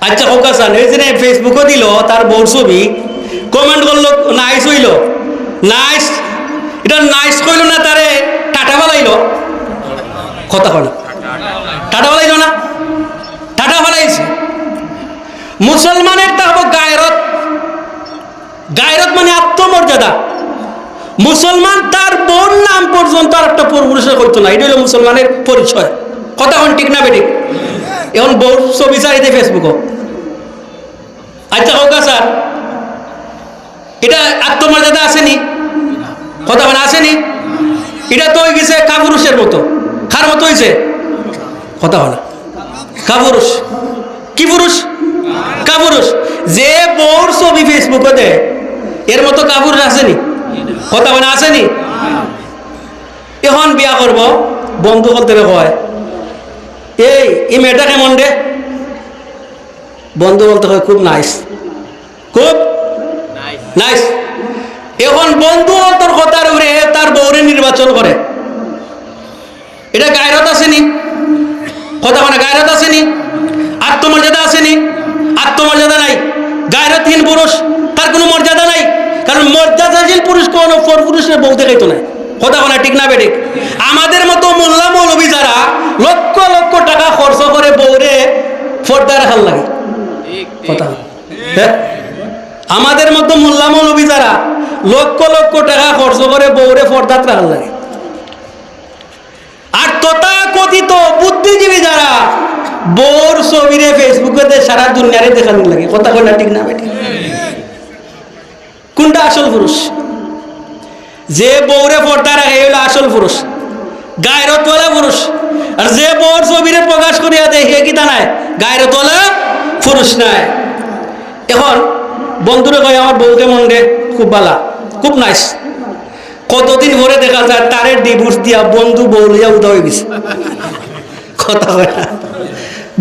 আচ্ছা হোক আসান এই যে ফেসবুকও দিল, তার বউর ছবি। কমেন্ট করল, নাইস হইল। নাইস। এটা নাইস কইল না, তারে টাটা বালাইল। কথা না। টাটা বালাইল না। টাটা বালাইছে। মুসলমানের তা হব গায়রত। গায়রত মানে আত্মমর্যাদা। মুসলমান তার বোন নাম পর্যন্ত আর একটা পুরুষের করতো না। এটা হলো মুসলমানের পরিচয়। কথা হন ঠিক না বেঠিক? এখন বউর ছবি চাইতে ফেসবুকও আচ্ছা হোক স্যার। এটা আত্মমর্যাদা আসেনি? কথা মানে আসেনি? এটা তো হয়ে গেছে কাপুরুষের মতো। কার মতো হয়েছে? কথা বলা। কাপুরুষ। কি পুরুষ? কাপুরুষ। যে বউর ছবি ফেসবুকে দেয়, এর মতো কাপুরুষ আসেনি? কথা মানে আসেনি? এখন বিয়া করব, বন্ধু বলতে কয়, এই এই মেয়েটা কেমন রে? বন্ধু বলতে হয় খুব নাইস খুব নাইস এখন বন্ধু তোর কথার উড়ে তার বৌরে নির্বাচন করে। এটা গায়রত আসেনি। কথা মানে গায়রত আসেনি। আত্মমর্যাদা আসেনি। আত্মমর্যাদা নাই। গায়রতহীন পুরুষ, তার কোনো মর্যাদা নাই। কারণ মর্যাদাশীল পুরুষ কোনো পর পুরুষের বউ দেখাইতো না। কথা বলা ঠিক না বেঠিক। আমাদের মতো মোল্লা মৌলবী যারা লক্ষ লক্ষ টাকা খরচ করে বউরে ফর্দা রাখার লাগে। কথা। আমাদের মতো মোল্লা মৌলবী যারা লক্ষ লক্ষ টাকা খরচ করে বউরে ফর্দাত রাখার লাগে। আর তথাকথিত বুদ্ধিজীবী যারা বোর ছবিরে ফেসবুকে সারা দুনিয়ারে দেখানোর লাগে। কথা কয় ঠিক না বেটি? কোনটা আসল পুরুষ? যে বউরে পর্দা রাখে হলো আসল পুরুষ। গায়রতওয়ালা পুরুষ। আর যে বউর ছবিরে প্রকাশ করিয়া দেয় হে কি তা নাই? গায়রতওয়ালা পুরুষ নাই। এখন, বন্ধুরে কয়, আমার বউকে মন রে খুব বালা, খুব নাইস কতদিন ভরে দেখা যায়, তারে ডিভোর্স দিয়া বন্ধু বউ লইয়া উদা হয়ে গেছে। কথা হয়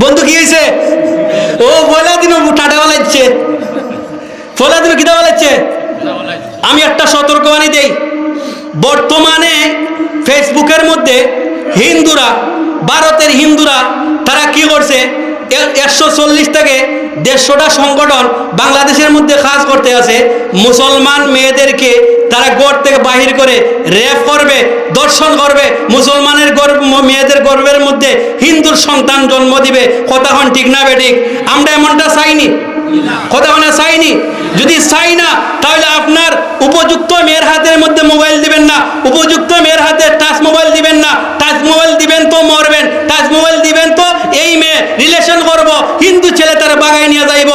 বন্ধু, কি হয়েছে ও বলা দিন টাটা বলাচ্ছে বলা দিন কিতা বলাচ্ছে আমি একটা সতর্কবাণী দেই। বর্তমানে ফেসবুকের মধ্যে হিন্দুরা, ভারতের হিন্দুরা, তারা কি করছে? একশো চল্লিশ থেকে দেড়শোটা সংগঠন বাংলাদেশের মধ্যে কাজ করতে আছে। মুসলমান মেয়েদেরকে তারা গড় থেকে বাহির করে রেপ করবে, দর্শন করবে। মুসলমানের গর্ব, মেয়েদের গর্বের মধ্যে হিন্দুর সন্তান জন্ম দিবে। কথা হন ঠিক না বেঠিক? আমরা এমনটা চাইনি। কথা মানে চাইনি? যদি চাই না, তাহলে আপনার উপযুক্ত মেয়ের হাতের মধ্যে মোবাইল দিবেন না উপযুক্ত মেয়ের হাতে টাচ মোবাইল দিবেন না টাচ মোবাইল দিবেন তো মরবেন টাচ মোবাইল দিবেন তো এই মেয়ে রিলেশন করব, হিন্দু ছেলে তারা বাগাই নিয়ে যাইব।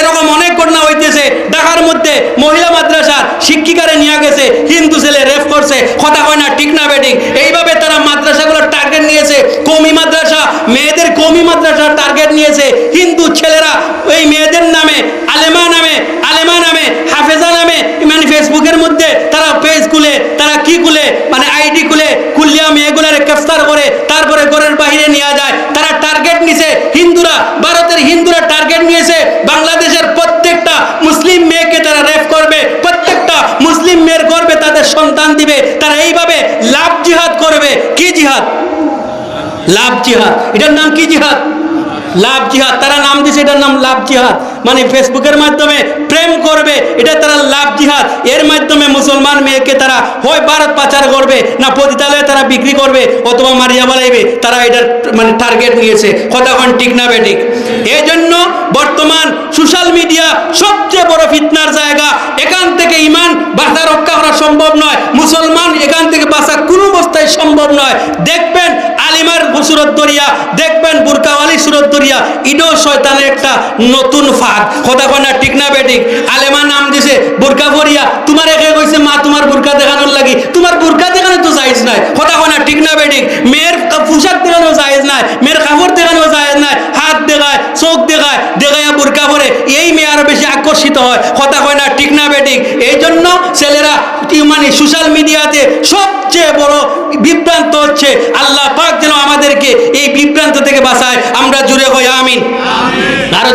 এরকম অনেক ঘটনা হইতেছে ঢাকার মধ্যে মহিলা মাদ্রাসার শিক্ষিকারে নিয়ে গেছে, হিন্দু ছেলে রেফ করছে, কথা হয় না, ঠিক না বেটিং এইভাবে তারা মাদ্রাসাগুলো টার্গেট নিয়েছে, কমি মাদ্রাসা, মেয়েদের কমি মাদ্রাসা টার্গেট নিয়েছে। হিন্দু ছেলেরা ওই মেয়েদের নামে, আলেমা নামে আলেমা নামে, হাফেজা নামে মানে ফেসবুকের মধ্যে তারা পেজ খুলে, তারা কি খুলে মানে আইডি খুলে খুলিয়া মেয়েগুলার গ্রেফতার করে, তারপরে ঘরের বাইরে নিয়ে যায় তারা টার্গেট নিছে হিন্দুরা ভারতের হিন্দুরা টার্গেট নিয়েছে বাংলাদেশের প্রত্যেকটা মুসলিম মেয়েকে তারা রেফ করবে প্রত্যেকটা মুসলিম মেয়ের গর্বে তাদের সন্তান দিবে তারা এইভাবে লাভ জিহাদ করবে কি জিহাদ লাভ জিহাদ। এটার নাম কি জিহাদ? লাভ জিহাদ। তারা নাম দিছে এটার নাম লাভ জিহাদ। মানে ফেসবুকের মাধ্যমে প্রেম করবে, এটা তারা লাভ জিহাদ। এর মাধ্যমে মুসলমান মেয়েকে তারা হয় ভারত পাচার করবে, না পতিতালয়ে তারা বিক্রি করবে, অথবা মারিয়া বালাইবে তারা এটার মানে টার্গেট নিয়েছে। কতক্ষণ ঠিক না বেঠিক? এই জন্য বর্তমান সোশ্যাল মিডিয়া সবচেয়ে বড় ফিতনার জায়গা, এখান থেকে ইমান বাধা রক্ষা করা সম্ভব নয়। মুসলমান এখান থেকে বাঁচা কোনো অবস্থায় সম্ভব নয়। দেখবেন আলিমার সুরত দরিয়া, দেখবেন বুরকাওয়ালি সুরত দরিয়া, ইডো শয়তানের একটা নতুন ফাঁদ। কথা কয় না, ঠিক না বেঠিক? আলেমা নাম দিছে, বুরকা ভরিয়া তোমার একে কইছে, মা, তোমার বুরকা দেখানোর লাগি। তোমার বুরকা দেখানো তো জায়েজ নাই। কথা কয় না, ঠিক না বেঠিক? মেয়ের পোশাক দেখানো জায়েজ নাই, মেয়ের কাপড় দেখানো জায়েজ নাই, হাত দেখায়, চোখ দেখায়, দেখাইয়া বুরকা ভরে এই মেয়ে আরও বেশি আকর্ষিত হয়। কথা কয় না, ঠিক না বেঠিক? এই জন্য ছেলেরা মানে সোশ্যাল মিডিয়াতে বড় বিভ্রান্ত হচ্ছে। আল্লাহ পাক যেন আমাদেরকে এই বিভ্রান্ত থেকে বাঁচায়। আমরা জুড়ে হই আমিন। আরও